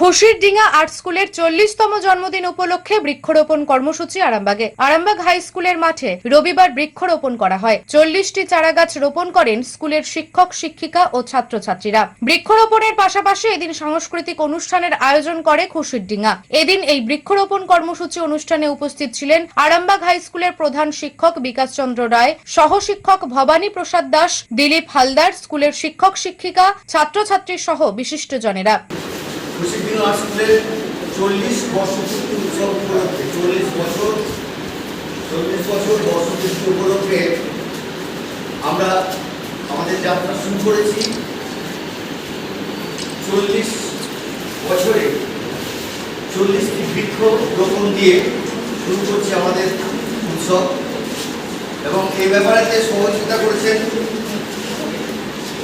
খুশির ডিঙা আর্ট স্কুলের চল্লিশতম জন্মদিন উপলক্ষে বৃক্ষরোপণ কর্মসূচি আরামবাগে। আরামবাগ হাই স্কুলের মাঠে রবিবার বৃক্ষরোপণ করা হয়। চল্লিশটি চারাগাছ রোপণ করেন স্কুলের শিক্ষক, শিক্ষিকা ও ছাত্রছাত্রীরা। বৃক্ষরোপণের পাশাপাশি এদিন সাংস্কৃতিক অনুষ্ঠানের আয়োজন করে খুশির ডিঙা। এদিন এই বৃক্ষরোপণ কর্মসূচি অনুষ্ঠানে উপস্থিত ছিলেন আরামবাগ হাই স্কুলের প্রধান শিক্ষক বিকাশ চন্দ্র রায় সহ শিক্ষক ভবানী প্রসাদ দাস, দিলীপ হালদার, স্কুলের শিক্ষক, শিক্ষিকা, ছাত্রছাত্রী সহ বিশিষ্টজনেরা। খুশিদিন আসলে চল্লিশ বর্ষপূর্তি উৎসব উপলক্ষে, চল্লিশ বছর চল্লিশ বছর বর্ষপূর্তি উপলক্ষে আমরা আমাদের যাত্রা শুরু করেছি। চল্লিশ বছরে চল্লিশটি বৃক্ষ রোপণ দিয়ে শুরু করছি আমাদের উৎসব। এবং এই ব্যাপারেতে সহযোগিতা করেছেন,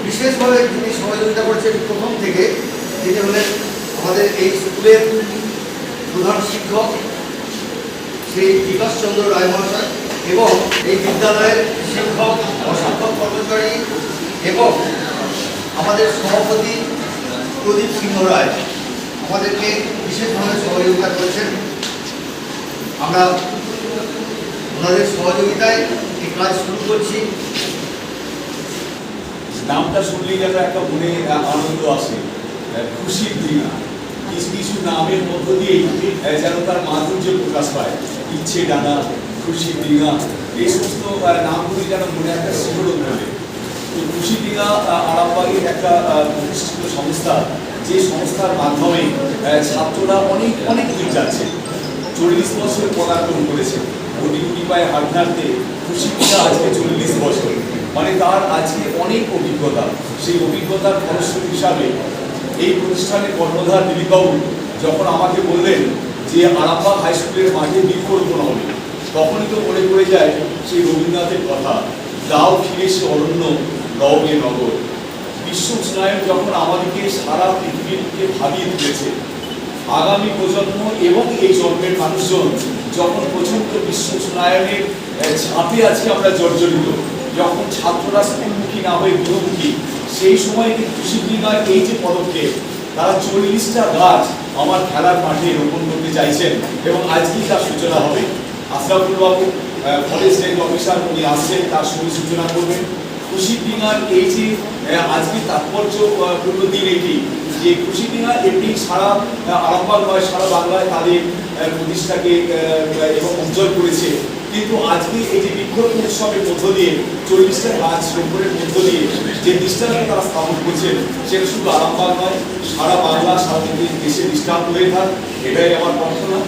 বিশেষভাবে তিনি সহযোগিতা করেছেন প্রথম থেকে, তিনি হলেন আমাদের এই স্কুলের প্রধান শিক্ষক শ্রী বিকাশ চন্দ্র রায় মহাশয় এবং এই বিদ্যালয়ের শিক্ষক, অশিক্ষক কর্মচারী এবং আমাদের সভাপতি প্রদীপ সিংহ রায় আমাদেরকে বিশেষভাবে সহযোগিতা করেছেন। আমরা ওনাদের সহযোগিতায় এই কাজ শুরু করছি। নামটা শুনলেই যেন একটা মনে আনন্দ আসে খুশির দিন। কিছু কিছু নামের মধ্য দিয়েই যেন তার মাধুর্য প্রকাশ পায়। ইচ্ছে, ডানা, খুশি দিঘা এই সমস্ত নামগুলি যেন মনে একটা শিহরণ করে তো খুশি দিঘা আরামবাগের একটা প্রতিষ্ঠিত সংস্থা, যে সংস্থার মাধ্যমে ছাত্ররা অনেক অনেক দূর যাচ্ছে। চল্লিশ বছর পদার্পণ করেছে। কোটি কোটি পায়ে হাঁটতে হাঁটতে খুশি দিঘা আজকে চল্লিশ বছর। মানে তার আজকে অনেক অভিজ্ঞতা। সেই অভিজ্ঞতার ফলস্বরূপ হিসাবে এই প্রতিষ্ঠানের কর্ণধার দিলীপবাবু যখন আমাকে বললেন যে আরামবাগ হাই স্কুলের মাঠে বৃক্ষরোপণ হবে তখনই তো মনে পড়ে যায় সেই রবীন্দ্রনাথের কথা। দাও ফিরে সে অরণ্য নবে নগর। বিশ্ব উষ্ণায়ন যখন আমাদেরকে সারা পৃথিবীকে ভাবিয়ে তুলেছে, আগামী প্রজন্ম এবং এই জন্মের মানুষজন যখন প্রচণ্ড বিশ্ব উষ্ণায়নের ঝাঁপে আছি আমরা জর্জরিত। যখন ছাত্ররা স্কুলমুখী না হয়ে গৃহমুখী, সেই সময় কিন্তু শিক্ষিকার এই যে পদক্ষেপ, তারা চল্লিশটা গাছ আমার খেলার মাঠে রোপণ করতে চাইছেন এবং আজকেই তার সূচনা হবে। আশরাফুল বাবু ফরেস্ট রেঞ্জ অফিসার উনি আসছেন, তার সঙ্গে সূচনা করবেন। খুশি দিনার এই যে আজকে তাৎপর্যপূর্ণ দিন এটি। যে খুশি দিনা এমনি সারা আহ, আরামবাগ নয় সারা বাংলায় তাদের প্রতিষ্ঠাকে এবং উজ্জ্বল করেছে। কিন্তু আজকে এই যে বৃক্ষরোপণ উৎসবের মধ্য দিয়ে চল্লিশটা গাছ রোপণের মধ্য দিয়ে যে দৃষ্টান্ত তারা স্থাপন করছেন সেটা শুধু আরামবাগ নয় সারা বাংলা সারা দেশে দৃষ্টান্ত হয়ে থাক এটাই আমার প্রার্থনা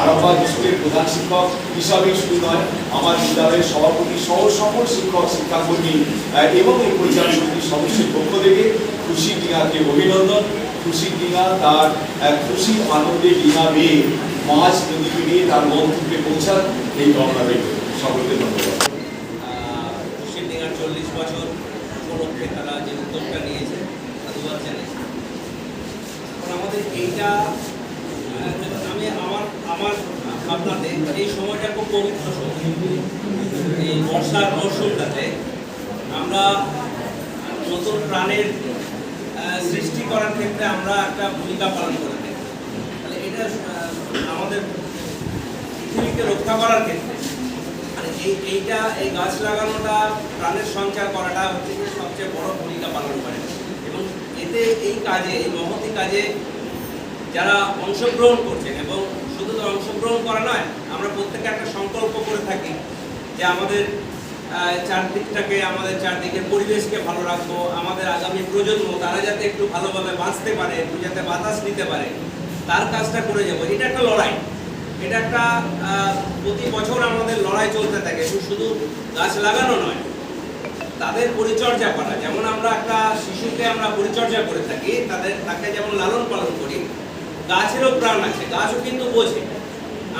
আরামবাগ স্কুলের প্রধান শিক্ষক হিসাবেই শুধু নয় আমার বিদ্যালয়ের সভাপতি সহ সকল শিক্ষক শিক্ষাকর্মী এবং এই পরিচালন সমিতির সদস্যের পক্ষ থেকে খুশি ডিঙাকে অভিনন্দন। খুশি ডিঙা তার আহ, খুশি আনন্দে ডিঙা বেয়ে মাছ নদী পেরিয়ে তার মন্ত্রকে পৌঁছান এই কামনা রেখে সকলকে ধন্যবাদ। শিল্ডিংয়ের চল্লিশ বছর উপলক্ষে তারা যে উদ্যোগটা নিয়েছে সাধুবাদ জানিয়েছে। আমাদের এইটা আমি আমার আমার ভাবনাতে এই সময়টা খুব পবিত্র সময়। এই বর্ষার মরশুমটাতে আমরা নতুন প্রাণের সৃষ্টি করার ক্ষেত্রে আমরা একটা ভূমিকা পালন করে থাকি। তাহলে এটা আমাদের পৃথিবীকে রক্ষা করার ক্ষেত্রে মানে এই, এইটা, এই গাছ লাগানোটা, প্রাণের সঞ্চার করাটা হচ্ছে সবচেয়ে বড় ভূমিকা পালন করে। এবং এতে এই কাজে, এই মহতি কাজে যারা অংশগ্রহণ করছেন, এবং শুধু তো অংশগ্রহণ করা নয়, আমরা প্রত্যেকে একটা সংকল্প করে থাকি যে আমাদের চারদিকটাকে, আমাদের চারদিকের পরিবেশকে ভালো রাখব, আমাদের আগামী প্রজন্ম, তারা যাতে একটু ভালোভাবে বাঁচতে পারে যাতে বাতাস নিতে পারে, তার কাজটা করে যাব। এটা একটা লড়াই। এটা একটা প্রতি বছর আমাদের লড়াই চলতে থাকে শুধু গাছ লাগানো নয়, তাদের পরিচর্যা করা। যেমন আমরা একটা শিশুকে আমরা পরিচর্যা করে থাকি, তাদের, তাকে যেমন লালন পালন করি, গাছেরও প্রাণ আছে, গাছও কিন্তু বোঝে।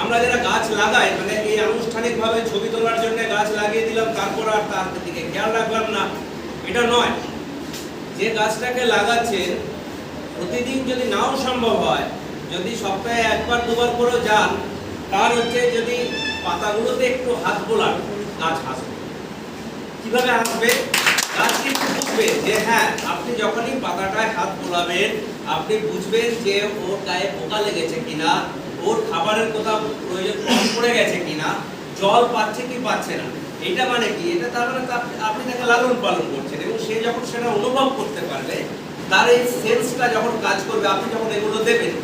আমরা যারা গাছ লাগাই মানে এই আনুষ্ঠানিকভাবে ছবি তোলার জন্য গাছ লাগিয়ে দিলাম, তারপর আর তার দিকে খেয়াল রাখলাম না। এটা নয়। যে গাছটাকে লাগাচ্ছেন প্রতিদিন যদি নাও সম্ভব হয়, যদি সপ্তাহে একবার, দুবার করেও যান, তার হচ্ছে যদি পাতাগুলোতে একটু হাত বোলান, গাছ হাসবে। কীভাবে হাসবে? গাছ কিন্তু বুঝবে যে হ্যাঁ আপনি যখনই পাতাটায় হাত বোলাবেন, আপনি বুঝবেন যে ওর গায়ে পোকা লেগেছে কিনা ওর খাবারের কোথাও প্রয়োজন পড়ে গেছে কিনা, জল পাচ্ছে কি পাচ্ছে না, এটা মানে কি? এটা তার মানে আপনি তাকে লালন পালন করছেন এবং সে যখন সেটা অনুভব করতে পারবে তার এই সেন্সটা যখন কাজ করবে, আপনি যখন এগুলো দেবেন,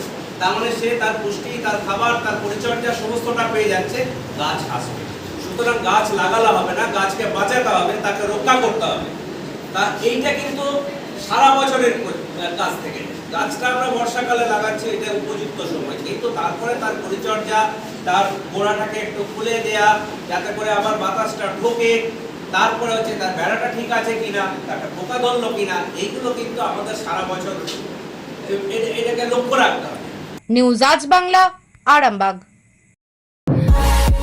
তার মানে সে তার পুষ্টি, তার খাবার, তার পরিচর্যা সমস্তটা পেয়ে যাচ্ছে, গাছ আসবে। সুতরাং গাছ লাগালে হবে না, গাছকে বাঁচাতে হবে, তাকে রক্ষা করতে হবে। তা এইটা কিন্তু সারা বছরের কাজ থেকে। গাছটা আমরা বর্ষাকালে লাগাচ্ছি, এটা উপযুক্ত সময়। কিন্তু তারপরে তার পরিচর্যা, তার গোড়াটাকে একটু খুলে দেয়া, যাতে করে আবার বাতাসটা ঢোকে, তারপরে হচ্ছে তার বেড়াটা ঠিক আছে কিনা, তারটা পোকা ধরলো কিনা, এইগুলো কিন্তু আমাদের সারা বছর এটাকে লক্ষ্য রাখতে হবে। নিউজ আজ বাংলা, আরামবাগ।